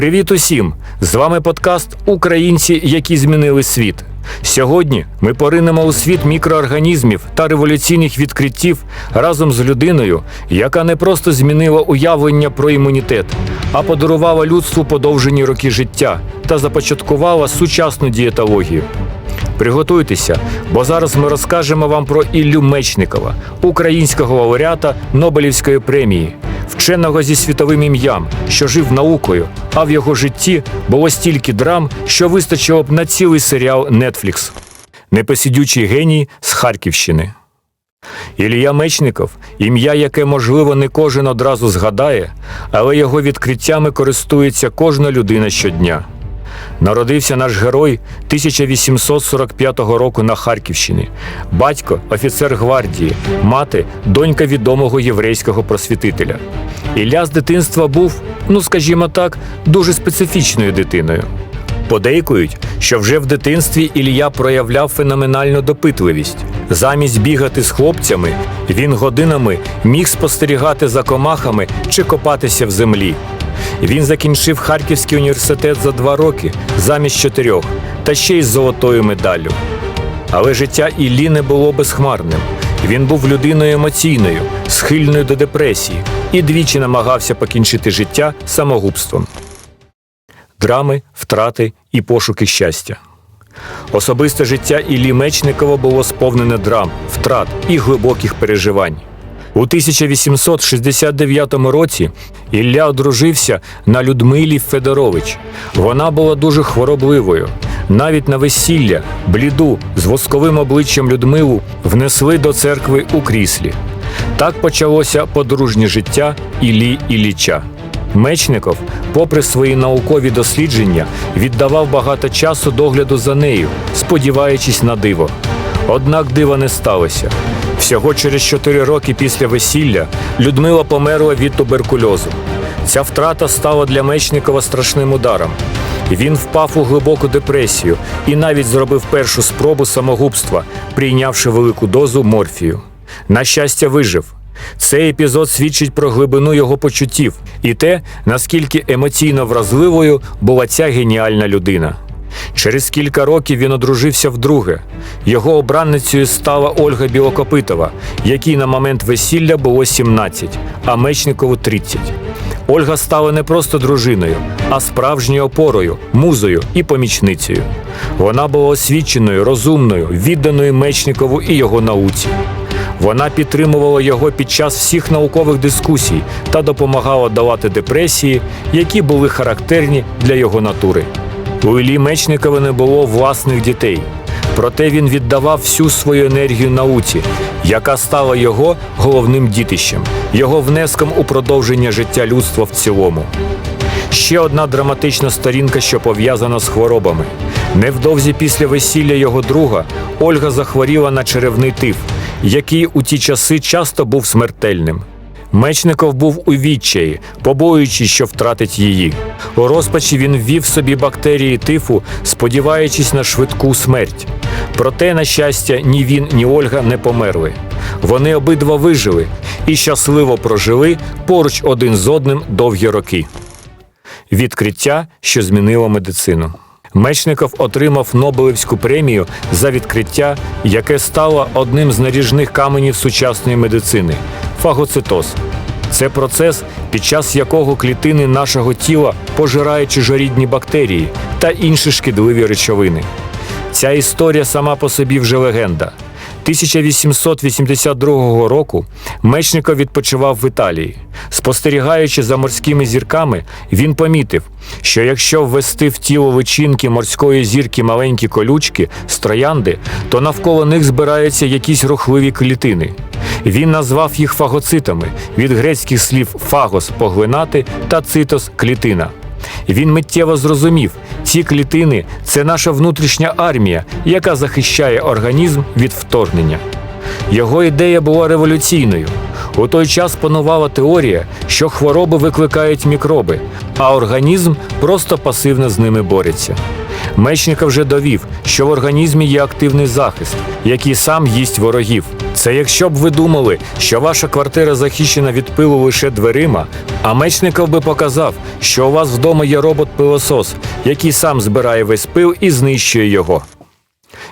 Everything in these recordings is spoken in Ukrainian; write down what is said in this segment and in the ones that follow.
Привіт усім! З вами подкаст Українці, які змінили світ. Сьогодні ми поринемо у світ мікроорганізмів та революційних відкриттів разом з людиною, яка не просто змінила уявлення про імунітет, а подарувала людству подовжені роки життя та започаткувала сучасну дієтологію. Приготуйтеся, бо зараз ми розкажемо вам про Іллю Мечникова, українського лауреата Нобелівської премії, вченого зі світовим ім'ям, що жив наукою, а в його житті було стільки драм, що вистачило б на цілий серіал Netflix. непосідючий геній з Харківщини. Ілія Мечников ім'я, яке, можливо, не кожен одразу згадає, але його відкриттями користується кожна людина щодня. Народився наш герой 1845 року на Харківщині. Батько офіцер гвардії, мати донька відомого єврейського просвітителя. Ілля з дитинства був, ну скажімо так, дуже специфічною дитиною. Подейкують, що вже в дитинстві Ілля проявляв феноменальну допитливість. Замість бігати з хлопцями, він годинами міг спостерігати за комахами чи копатися в землі. Він закінчив Харківський університет за два роки замість чотирьох, та ще й з золотою медаллю. Але життя Іллі не було безхмарним. Він був людиною емоційною, схильною до депресії і двічі намагався покінчити життя самогубством. Драми, втрати і пошуки щастя. Особисте життя Іллі Мечникова було сповнене драм, втрат і глибоких переживань. У 1869 році Ілля одружився на Людмилі Федорович. Вона була дуже хворобливою. Навіть на весілля, бліду з восковим обличчям Людмилу внесли до церкви у кріслі. Так почалося подружнє життя Іллі Ілліча. Мечников, попри свої наукові дослідження, віддавав багато часу догляду за нею, сподіваючись на диво. Однак дива не сталося. Всього через чотири роки після весілля Людмила померла від туберкульозу. Ця втрата стала для Мечникова страшним ударом. Він впав у глибоку депресію і навіть зробив першу спробу самогубства, прийнявши велику дозу морфію. На щастя, вижив. Цей епізод свідчить про глибину його почуттів і те, наскільки емоційно вразливою була ця геніальна людина. Через кілька років він одружився вдруге. Його обранницею стала Ольга Білокопитова, якій на момент весілля було 17, а Мечникову 30. Ольга стала не просто дружиною, а справжньою опорою, музою і помічницею. Вона була освіченою, розумною, відданою Мечникову і його науці. Вона підтримувала його під час всіх наукових дискусій та допомагала долати депресії, які були характерні для його натури. У Іллі Мечникова не було власних дітей. Проте він віддавав всю свою енергію науці, яка стала його головним дітищем, його внеском у продовження життя людства в цілому. Ще одна драматична сторінка, що пов'язана з хворобами. Невдовзі після весілля його друга Ольга захворіла на черевний тиф, який у ті часи часто був смертельним. Мечников був у відчаї, побоюючись, що втратить її. У розпачі він ввів собі бактерії тифу, сподіваючись на швидку смерть. Проте, на щастя, ні він, ні Ольга не померли. Вони обидва вижили і щасливо прожили поруч один з одним довгі роки. Відкриття, що змінило медицину. Мечников отримав Нобелівську премію за відкриття, яке стало одним з наріжних каменів сучасної медицини фагоцитоз. Це процес, під час якого клітини нашого тіла пожирають чужорідні бактерії та інші шкідливі речовини. Ця історія сама по собі вже легенда. 1882 року Мечников відпочивав в Італії. Спостерігаючи за морськими зірками, він помітив, що якщо ввести в тіло личинки морської зірки маленькі колючки з троянди, то навколо них збираються якісь рухливі клітини. Він назвав їх фагоцитами від грецьких слів фагос поглинати та цитос клітина. Він миттєво зрозумів, ці клітини це наша внутрішня армія, яка захищає організм від вторгнення. Його ідея була революційною. У той час панувала теорія, що хвороби викликають мікроби, а організм просто пасивно з ними бореться. Мечников вже довів, що в організмі є активний захист, який сам їсть ворогів. Це якщо б ви думали, що ваша квартира захищена від пилу лише дверима, а Мечников би показав, що у вас вдома є робот-пилосос, який сам збирає весь пил і знищує його.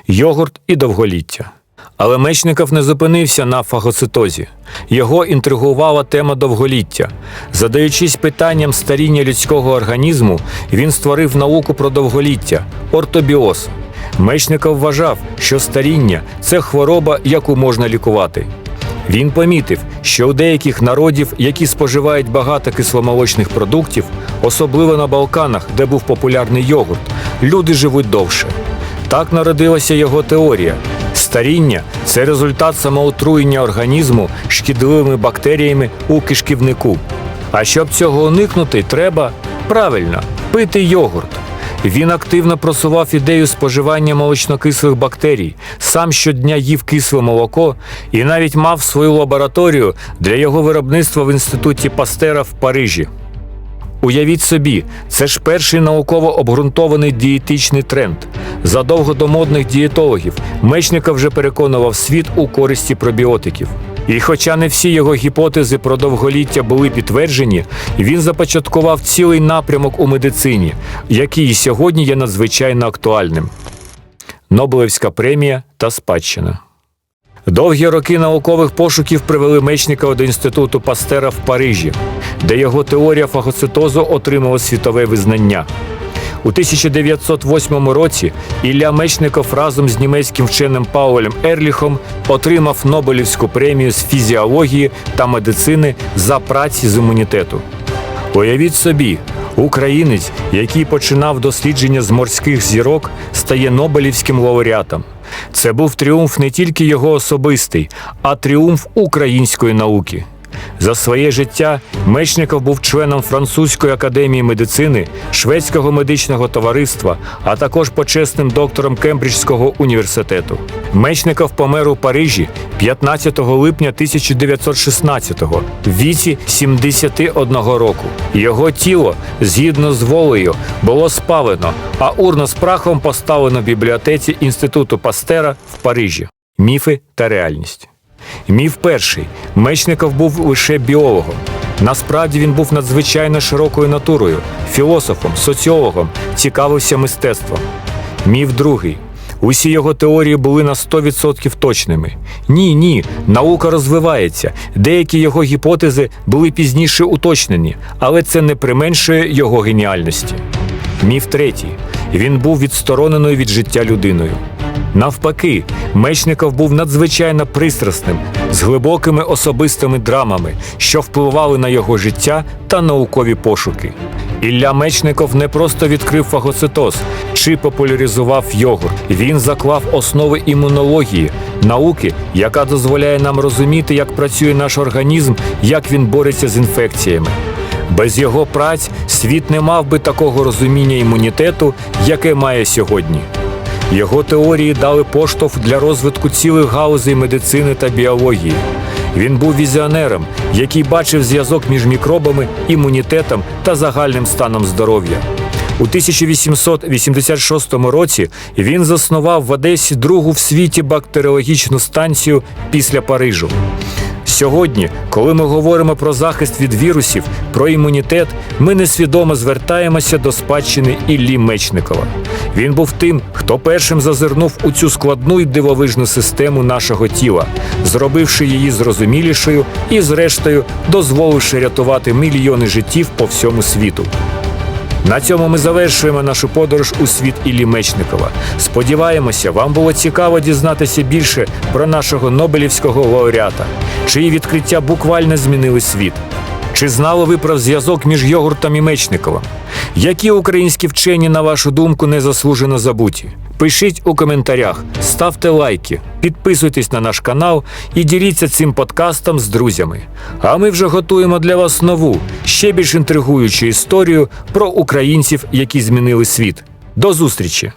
Йогурт і довголіття. Але Мечников не зупинився на фагоцитозі. Його інтригувала тема довголіття. Задаючись питанням старіння людського організму, він створив науку про довголіття ортобіоз. Мечников вважав, що старіння це хвороба, яку можна лікувати. Він помітив, що у деяких народів, які споживають багато кисломолочних продуктів, особливо на Балканах, де був популярний йогурт, люди живуть довше. Так народилася його теорія. Старіння це результат самоотруєння організму шкідливими бактеріями у кишківнику. А щоб цього уникнути, треба правильно пити йогурт. Він активно просував ідею споживання молочнокислих бактерій, сам щодня їв кисле молоко і навіть мав свою лабораторію для його виробництва в інституті Пастера в Парижі. Уявіть собі, це ж перший науково обґрунтований дієтичний тренд. Задовго до модних дієтологів Мечников вже переконував світ у користі пробіотиків. І хоча не всі його гіпотези про довголіття були підтверджені, він започаткував цілий напрямок у медицині, який і сьогодні є надзвичайно актуальним. Нобелевська премія та спадщина. Довгі роки наукових пошуків привели Мечникова до інституту Пастера в Парижі, де його теорія фагоцитозу отримала світове визнання. У 1908 році Ілля Мечников разом з німецьким вченим Паулем Ерліхом отримав Нобелівську премію з фізіології та медицини за праці з імунітету. Уявіть собі, українець, який починав дослідження з морських зірок, стає Нобелівським лауреатом. Це був тріумф не тільки його особистий, а тріумф української науки. За своє життя Мечников був членом Французької академії медицини, Шведського медичного товариства, а також почесним доктором Кембриджського університету. Мечников помер у Парижі 15 липня 1916-го в віці 71 року. Його тіло, згідно з волею, було спалено, а урна з прахом поставлено в бібліотеці Інституту Пастера в Парижі. Міфи та реальність. Міф перший Мечников був лише біологом. Насправді він був надзвичайно широкою натурою, філософом, соціологом, цікавився мистецтвом. Міф другий. Усі його теорії були на 100% точними. Ні, ні, наука розвивається. Деякі його гіпотези були пізніше уточнені, але це не применшує його геніальності. Міф третій. Він був відстороненою від життя людиною. Навпаки, Мечников був надзвичайно пристрасним, з глибокими особистими драмами, що впливали на його життя та наукові пошуки. Ілля Мечников не просто відкрив фагоцитоз чи популяризував йогурт. Він заклав основи імунології, науки, яка дозволяє нам розуміти, як працює наш організм, як він бореться з інфекціями. Без його праць світ не мав би такого розуміння імунітету, яке має сьогодні. Його теорії дали поштовх для розвитку цілих галузей медицини та біології. Він був візіонером, який бачив зв'язок між мікробами, імунітетом та загальним станом здоров'я. У 1886 році він заснував в Одесі другу в світі бактеріологічну станцію після Парижу. Сьогодні, коли ми говоримо про захист від вірусів, про імунітет, ми несвідомо звертаємося до спадщини Іллі Мечникова. Він був тим, хто першим зазирнув у цю складну і дивовижну систему нашого тіла, зробивши її зрозумілішою і, зрештою, дозволивши рятувати мільйони життів по всьому світу. На цьому ми завершуємо нашу подорож у світ Іллі Мечникова. Сподіваємося, вам було цікаво дізнатися більше про нашого Нобелівського лауреата, чиї відкриття буквально змінили світ. Чи знали ви про зв'язок між йогуртом і Мечниковим? Які українські вчені, на вашу думку, незаслужено забуті? Пишіть у коментарях, ставте лайки, підписуйтесь на наш канал і діліться цим подкастом з друзями. А ми вже готуємо для вас нову, ще більш інтригуючу історію про українців, які змінили світ. До зустрічі!